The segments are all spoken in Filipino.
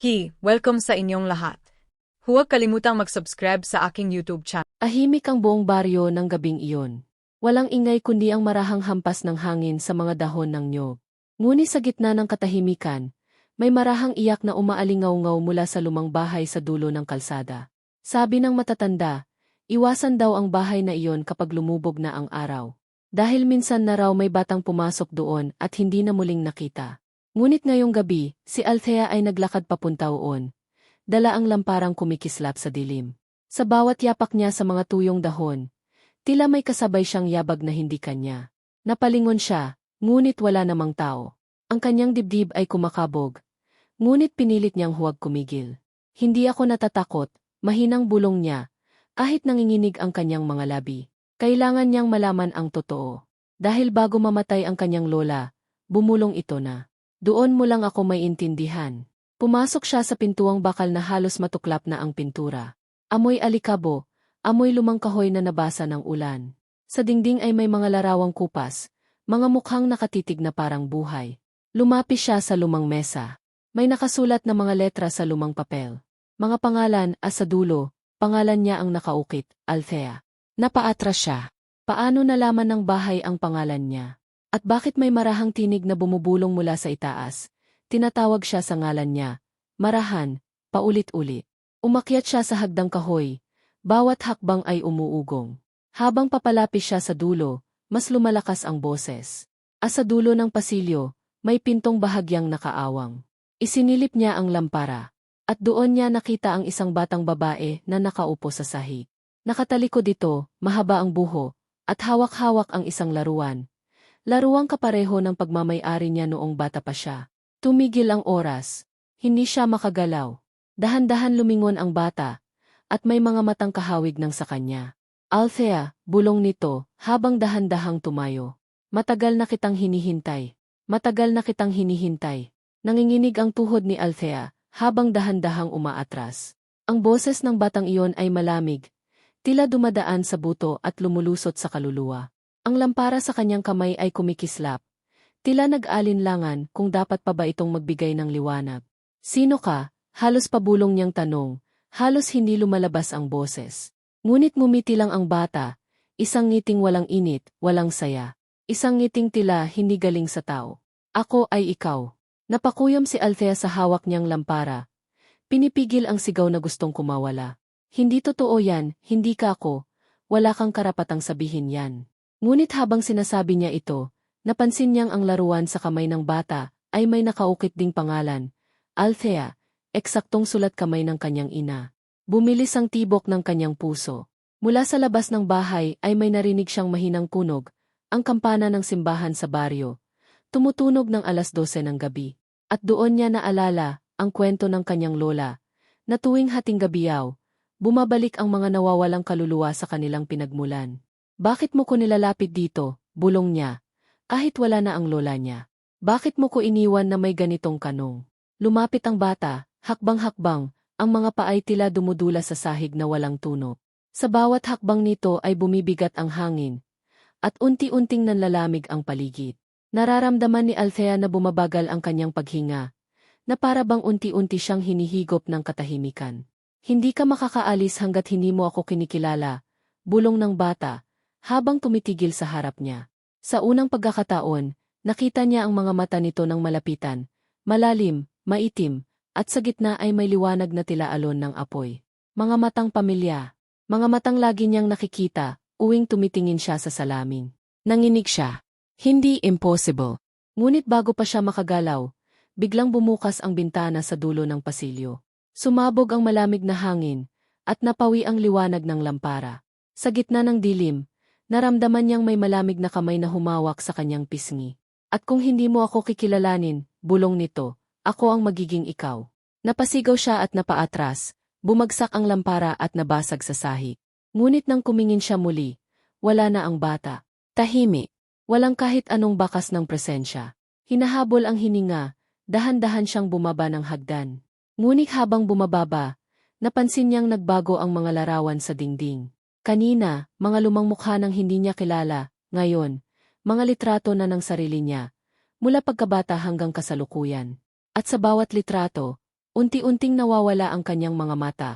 Hi, welcome sa inyong lahat. Huwag kalimutang mag-subscribe sa aking YouTube channel. Ahimik ang buong baryo ng gabing iyon. Walang ingay kundi ang marahang hampas ng hangin sa mga dahon ng nyog. Ngunit sa gitna ng katahimikan, may marahang iyak na umaalingaw-ngaw mula sa lumang bahay sa dulo ng kalsada. Sabi ng matatanda, iwasan daw ang bahay na iyon kapag lumubog na ang araw. Dahil minsan na raw may batang pumasok doon at hindi na muling nakita. Ngunit ngayong gabi, si Althea ay naglakad papunta uon. Dala ang lamparang kumikislap sa dilim. Sa bawat yapak niya sa mga tuyong dahon, tila may kasabay siyang yabag na hindi kanya. Napalingon siya, ngunit wala namang tao. Ang kanyang dibdib ay kumakabog, ngunit pinilit niyang huwag kumigil. Hindi ako natatakot, mahinang bulong niya, kahit nanginginig ang kanyang mga labi. Kailangan niyang malaman ang totoo. Dahil bago mamatay ang kanyang lola, bumulong ito na. Doon mo lang ako may intindihan. Pumasok siya sa pintuang bakal na halos matuklap na ang pintura. Amoy alikabo, amoy lumang kahoy na nabasa ng ulan. Sa dingding ay may mga larawang kupas, mga mukhang nakatitig na parang buhay. Lumapis siya sa lumang mesa. May nakasulat na mga letra sa lumang papel. Mga pangalan, as sa dulo, pangalan niya ang nakaukit, Althea. Napaatras siya. Paano nalaman ng bahay ang pangalan niya? At bakit may marahang tinig na bumubulong mula sa itaas? Tinatawag siya sa ngalan niya. Marahan, paulit-ulit. Umakyat siya sa hagdang kahoy. Bawat hakbang ay umuugong. Habang papalapis siya sa dulo, mas lumalakas ang boses. As sa dulo ng pasilyo, may pintong bahagyang nakaawang. Isinilip niya ang lampara. At doon niya nakita ang isang batang babae na nakaupo sa sahig. Nakatalikod dito, mahaba ang buho, at hawak-hawak ang isang laruan, Laruang kapareho ng pagmamayari niya noong bata pa siya. Tumigil ang oras. Hindi siya makagalaw. Dahan-dahan lumingon ang bata, at may mga matang kahawig ng sa kanya. Althea, bulong nito, habang dahan-dahang tumayo. Matagal na kitang hinihintay. Matagal na kitang hinihintay. Nanginginig ang tuhod ni Althea, habang dahan-dahang umaatras. Ang boses ng batang iyon ay malamig, tila dumadaan sa buto at lumulusot sa kaluluwa. Ang lampara sa kanyang kamay ay kumikislap. Tila nag-alinlangan kung dapat pa ba itong magbigay ng liwanag. Sino ka? Halos pabulong niyang tanong. Halos hindi lumalabas ang boses. Ngunit mumiti lang ang bata. Isang ngiting walang init, walang saya. Isang ngiting tila hindi galing sa tao. Ako ay ikaw. Napakuyom si Althea sa hawak niyang lampara. Pinipigil ang sigaw na gustong kumawala. Hindi totoo yan, hindi ka ako. Wala kang karapatang sabihin yan. Ngunit habang sinasabi niya ito, napansin niyang ang laruan sa kamay ng bata ay may nakaukit ding pangalan, Althea, eksaktong sulat kamay ng kanyang ina. Bumilis ang tibok ng kanyang puso. Mula sa labas ng bahay ay may narinig siyang mahinang kunog, ang kampana ng simbahan sa baryo. Tumutunog ng alas 12 ng gabi. At doon niya naalala ang kwento ng kanyang lola, na tuwing hating gabiyaw, bumabalik ang mga nawawalang kaluluwa sa kanilang pinagmulan. Bakit mo ko nilalapit dito, bulong niya, kahit wala na ang lola niya? Bakit mo ko iniwan na may ganitong kanong? Lumapit ang bata, hakbang-hakbang, ang mga paay tila dumudula sa sahig na walang tunog. Sa bawat hakbang nito ay bumibigat ang hangin, at unti-unting nanlalamig ang paligid. Nararamdaman ni Althea na bumabagal ang kanyang paghinga, na para bang unti-unti siyang hinihigop ng katahimikan. Hindi ka makakaalis hanggat hindi mo ako kinikilala, bulong ng bata, habang tumitigil sa harap niya. Sa unang pagkakataon, nakita niya ang mga mata nito ng malapitan, malalim, maitim, at sa gitna ay may liwanag na tila alon ng apoy. Mga matang pamilya, mga matang lagi niyang nakikita, uwing tumitingin siya sa salamin. Nanginig siya. Hindi impossible. Ngunit bago pa siya makagalaw, biglang bumukas ang bintana sa dulo ng pasilyo. Sumabog ang malamig na hangin, at napawi ang liwanag ng lampara. Sa gitna ng dilim, Naramdaman niyang may malamig na kamay na humawak sa kanyang pisngi. At kung hindi mo ako kikilalanin, bulong nito, ako ang magiging ikaw. Napasigaw siya at napaatras, bumagsak ang lampara at nabasag sa sahig. Ngunit nang kumingin siya muli, wala na ang bata. Tahimik. Walang kahit anong bakas ng presensya. Hinahabol ang hininga, dahan-dahan siyang bumaba ng hagdan. Ngunit habang bumababa, napansin niyang nagbago ang mga larawan sa dingding. Kanina, mga lumang mukha ng hindi niya kilala, ngayon, mga litrato na ng sarili niya, mula pagkabata hanggang kasalukuyan. At sa bawat litrato, Unti-unting nawawala ang kanyang mga mata.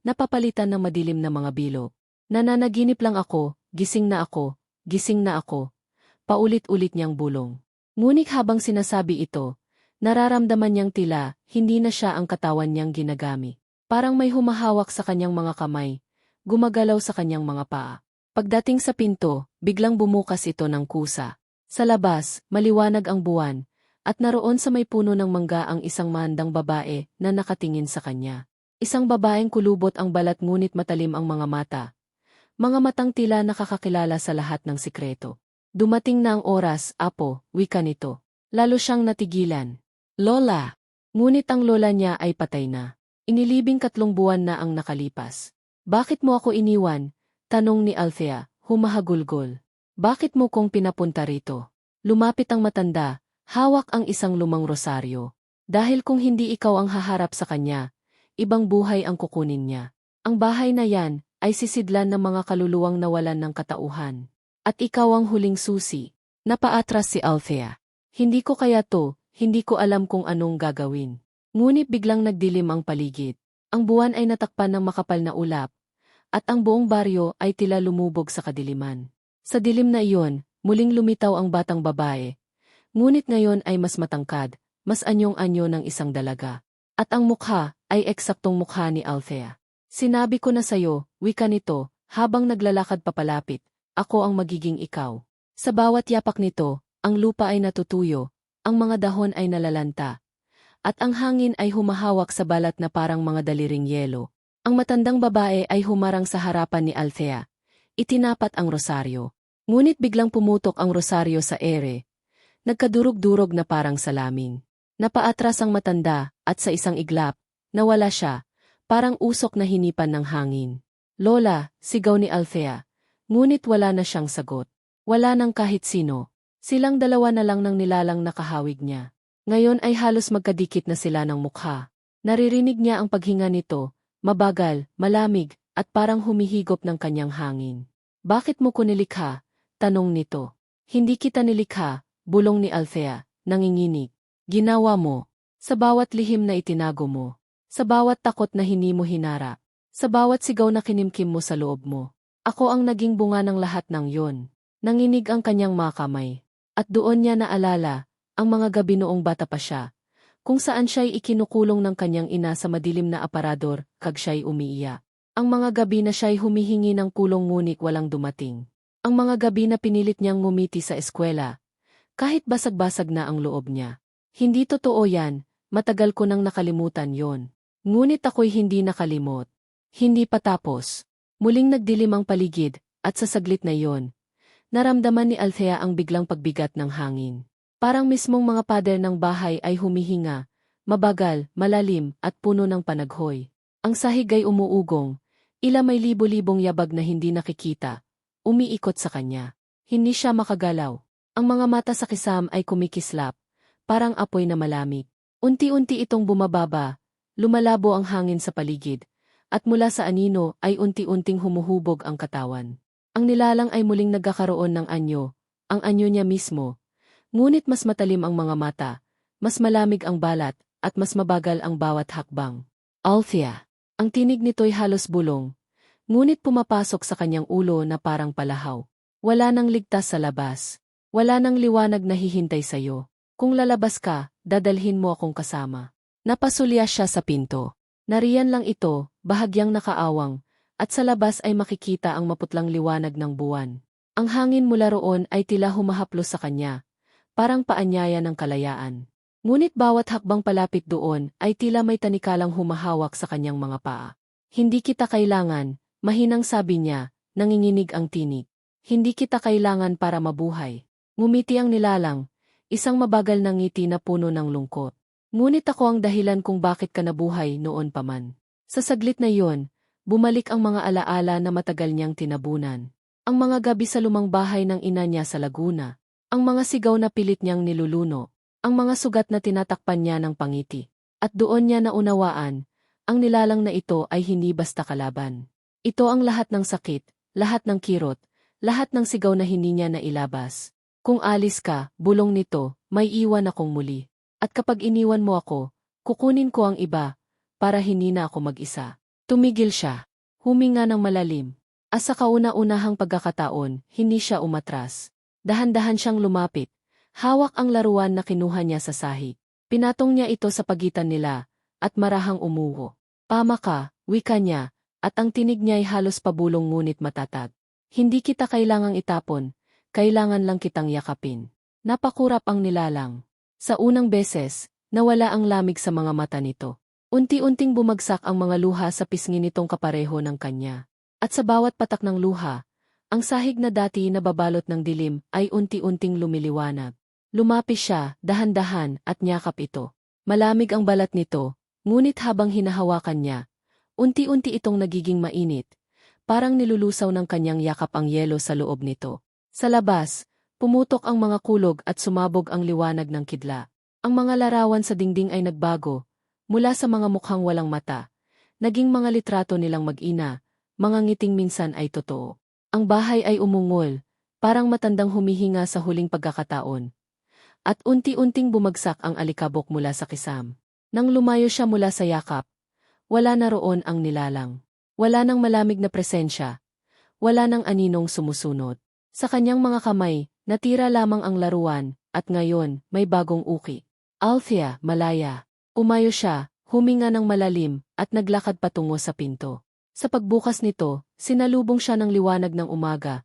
Napapalitan ng madilim na mga bilo. Nananaginip lang ako, gising na ako, gising na ako. Paulit-ulit niyang bulong. Ngunit habang sinasabi ito, nararamdaman niyang tila, hindi na siya ang katawan niyang ginagami. Parang may humahawak sa kanyang mga kamay, gumagalaw sa kanyang mga paa. Pagdating sa pinto, biglang bumukas ito ng kusa. Sa labas, maliwanag ang buwan, at naroon sa may puno ng mangga ang isang mandang babae na nakatingin sa kanya. Isang babaeng kulubot ang balat ngunit matalim ang mga mata. Mga matang tila nakakakilala sa lahat ng sikreto. Dumating na ang oras, apo, wika nito. Lalo siyang natigilan. Lola! Ngunit ang lola niya ay patay na. Inilibing katlong buwan na ang nakalipas. Bakit mo ako iniwan? Tanong ni Althea, humahagulgol. Bakit mo kong pinapunta rito? Lumapit ang matanda, hawak ang isang lumang rosaryo. Dahil kung hindi ikaw ang haharap sa kanya, ibang buhay ang kukunin niya. Ang bahay na yan ay sisidlan ng mga kaluluwang nawalan ng katauhan. At ikaw ang huling susi. Napaatras si Althea. Hindi ko kaya to, hindi ko alam kung anong gagawin. Ngunit biglang nagdilim ang paligid. Ang buwan ay natakpan ng makapal na ulap, at ang buong baryo ay tila lumubog sa kadiliman. Sa dilim na iyon, muling lumitaw ang batang babae. Ngunit ngayon ay mas matangkad, mas anyong-anyo ng isang dalaga. At ang mukha ay eksaktong mukha ni Althea. Sinabi ko na sayo, wika nito, habang naglalakad papalapit, ako ang magiging ikaw. Sa bawat yapak nito, ang lupa ay natutuyo, ang mga dahon ay nalalanta, at ang hangin ay humahawak sa balat na parang mga daliring yelo. Ang matandang babae ay humarang sa harapan ni Althea. Itinapat ang rosaryo. Ngunit biglang pumutok ang rosaryo sa ere. Nagkadurog-durog na parang salamin. Napaatras ang matanda, at sa isang iglap, nawala siya, parang usok na hinipan ng hangin. Lola, sigaw ni Althea. Ngunit wala na siyang sagot. Wala nang kahit sino. Silang dalawa na lang ng nilalang nakahawig niya. Ngayon ay halos magkadikit na sila ng mukha. Naririnig niya ang paghinga nito, mabagal, malamig, at parang humihigop ng kanyang hangin. Bakit mo ko nilikha? Tanong nito. Hindi kita nilikha, bulong ni Althea, nanginginig. Ginawa mo. Sa bawat lihim na itinago mo. Sa bawat takot na hindi mo hinara. Sa bawat sigaw na kinimkim mo sa loob mo. Ako ang naging bunga ng lahat ng yon. Nanginig ang kanyang mga kamay. At doon niya naalala, ang mga gabi noong bata pa siya, kung saan siya'y ikinukulong ng kanyang ina sa madilim na aparador, kag siya'y umiiyak. Ang mga gabi na siya'y humihingi ng kulong ngunit walang dumating. Ang mga gabi na pinilit niyang ngumiti sa eskwela. Kahit basag-basag na ang loob niya. Hindi totoo yan, matagal ko nang nakalimutan yon. Ngunit ako'y hindi nakalimot. Hindi patapos. Muling nagdilim ang paligid, at sa saglit na iyon, naramdaman ni Althea ang biglang pagbigat ng hangin. Parang mismong mga pader ng bahay ay humihinga, mabagal, malalim, at puno ng panaghoy. Ang sahig ay umuugong, ila may libo-libong yabag na hindi nakikita, umiikot sa kanya. Hindi siya makagalaw. Ang mga mata sa kisam ay kumikislap, parang apoy na malamig. Unti-unti itong bumababa, lumalabo ang hangin sa paligid, at mula sa anino ay unti-unting humuhubog ang katawan. Ang nilalang ay muling nagkakaroon ng anyo, ang anyo niya mismo. Ngunit mas matalim ang mga mata, mas malamig ang balat, at mas mabagal ang bawat hakbang. Althea. Ang tinig nito'y halos bulong, ngunit pumapasok sa kanyang ulo na parang palahaw. Wala nang ligtas sa labas. Wala nang liwanag na hihintay sa'yo. Kung lalabas ka, dadalhin mo akong kasama. Napasulya siya sa pinto. Nariyan lang ito, bahagyang nakaawang, at sa labas ay makikita ang maputlang liwanag ng buwan. Ang hangin mula roon ay tila humahaplos sa kanya, parang paanyaya ng kalayaan. Ngunit bawat hakbang palapit doon ay tila may tanikalang humahawak sa kanyang mga paa. Hindi kita kailangan, mahinang sabi niya, nanginginig ang tinig. Hindi kita kailangan para mabuhay. Ngumiti ang nilalang, isang mabagal na ngiti na puno ng lungkot. Ngunit ako ang dahilan kung bakit ka nabuhay noon pa man. Sa saglit na iyon, bumalik ang mga alaala na matagal niyang tinabunan. Ang mga gabi sa lumang bahay ng ina niya sa Laguna. Ang mga sigaw na pilit niyang niluluno. Ang mga sugat na tinatakpan niya ng pangiti. At doon niya naunawaan, ang nilalang na ito ay hindi basta kalaban. Ito ang lahat ng sakit, lahat ng kirot, lahat ng sigaw na hindi niya nailabas. Kung alis ka, bulong nito, may iwan akong muli. At kapag iniwan mo ako, Kukunin ko ang iba, para hindi na ako mag-isa. Tumigil siya. Huminga ng malalim. As sa kauna-unahang pagkakataon, hindi siya umatras. Dahan-dahan siyang lumapit. Hawak ang laruan na kinuha niya sa sahig. Pinatong niya ito sa pagitan nila, at marahang umuho. Pama ka, wika niya, at ang tinig niya ay halos pabulong ngunit matatag. Hindi kita kailangang itapon, kailangan lang kitang yakapin. Napakurap ang nilalang. Sa unang beses, nawala ang lamig sa mga mata nito. Unti-unting bumagsak ang mga luha sa pisngi nitong kapareho ng kanya. At sa bawat patak ng luha, ang sahig na dati nababalot ng dilim ay unti-unting lumiliwanag. Lumapis siya, dahan-dahan, at nyakap ito. Malamig ang balat nito, ngunit habang hinahawakan niya, unti-unti itong nagiging mainit, parang nilulusaw ng kanyang yakap ang yelo sa loob nito. Sa labas, pumutok ang mga kulog at sumabog ang liwanag ng kidla. Ang mga larawan sa dingding ay nagbago, mula sa mga mukhang walang mata, naging mga litrato nilang mag-ina, mga ngiting minsan ay totoo. Ang bahay ay umungol, parang matandang humihinga sa huling pagkakataon. At unti-unting bumagsak ang alikabok mula sa kisam. Nang lumayo siya mula sa yakap, wala na roon ang nilalang. Wala nang malamig na presensya. Wala nang aninong sumusunod. Sa kanyang mga kamay, natira lamang ang laruan, at ngayon, may bagong uki. Althea, malaya. Umayo siya, huminga ng malalim, at naglakad patungo sa pinto. Sa pagbukas nito, sinalubong siya ng liwanag ng umaga.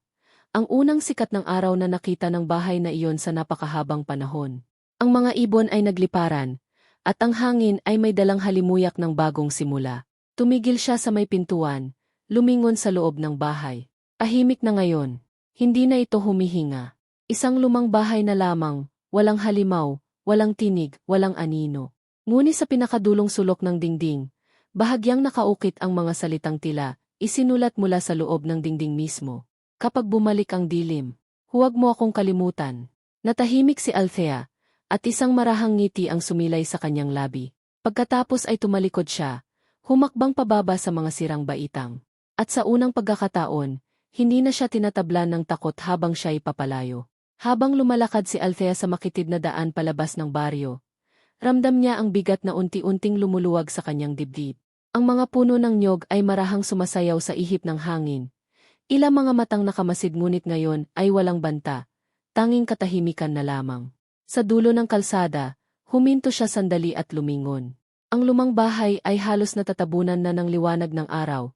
Ang unang sikat ng araw na nakita ng bahay na iyon sa napakahabang panahon. Ang mga ibon ay nagliparan, at ang hangin ay may dalang halimuyak ng bagong simula. Tumigil siya sa may pintuan, lumingon sa loob ng bahay. Tahimik na ngayon. Hindi na ito humihinga. Isang lumang bahay na lamang, walang halimaw, walang tinig, walang anino. Ngunit sa pinakadulong sulok ng dingding, bahagyang nakaukit ang mga salitang tila, isinulat mula sa loob ng dingding mismo. Kapag bumalik ang dilim, huwag mo akong kalimutan. Natahimik si Althea, at isang marahang ngiti ang sumilay sa kanyang labi. Pagkatapos ay tumalikod siya, humakbang pababa sa mga sirang baitang. At sa unang pagkakataon, hindi na siya tinatablan ng takot habang siya ipapalayo. Habang lumalakad si Althea sa makitid na daan palabas ng baryo, ramdam niya ang bigat na unti-unting lumuluwag sa kanyang dibdib. Ang mga puno ng nyog ay marahang sumasayaw sa ihip ng hangin, Ilang mga matang nakamasid ngunit ngayon ay walang banta, tanging katahimikan na lamang. Sa dulo ng kalsada, huminto siya sandali at lumingon. Ang lumang bahay ay halos natatabunan na ng liwanag ng araw.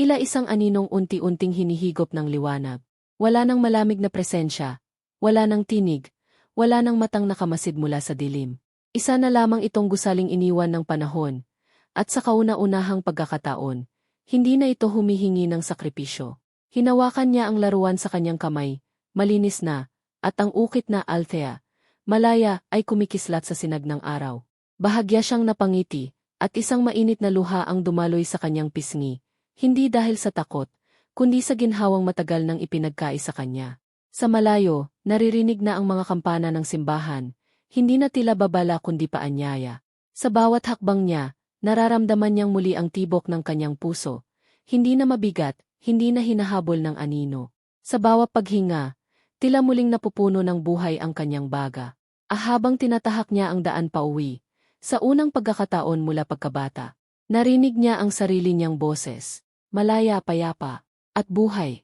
Ila isang aninong unti-unting hinihigop ng liwanag. Wala nang malamig na presensya, wala nang tinig, wala nang matang nakamasid mula sa dilim. Isa na lamang itong gusaling iniwan ng panahon, at sa kauna-unahang pagkakataon, hindi na ito humihingi ng sakripisyo. Hinawakan niya ang laruan sa kanyang kamay, malinis na, at ang ukit na Althea, malaya ay kumikislat sa sinag ng araw. Bahagya siyang napangiti, at isang mainit na luha ang dumaloy sa kanyang pisngi, hindi dahil sa takot, kundi sa ginhawang matagal ng ipinagkais sa kanya. Sa malayo, naririnig na ang mga kampana ng simbahan, hindi na tila babala kundi paanyaya. Sa bawat hakbang niya, nararamdaman niyang muli ang tibok ng kanyang puso, hindi na mabigat, hindi na hinahabol ng anino. Sa bawat paghinga, tila muling napupuno ng buhay ang kanyang baga. Ahabang tinatahak niya ang daan pauwi, sa unang pagkakataon mula pagkabata, narinig niya ang sarili niyang boses, malaya payapa, at buhay.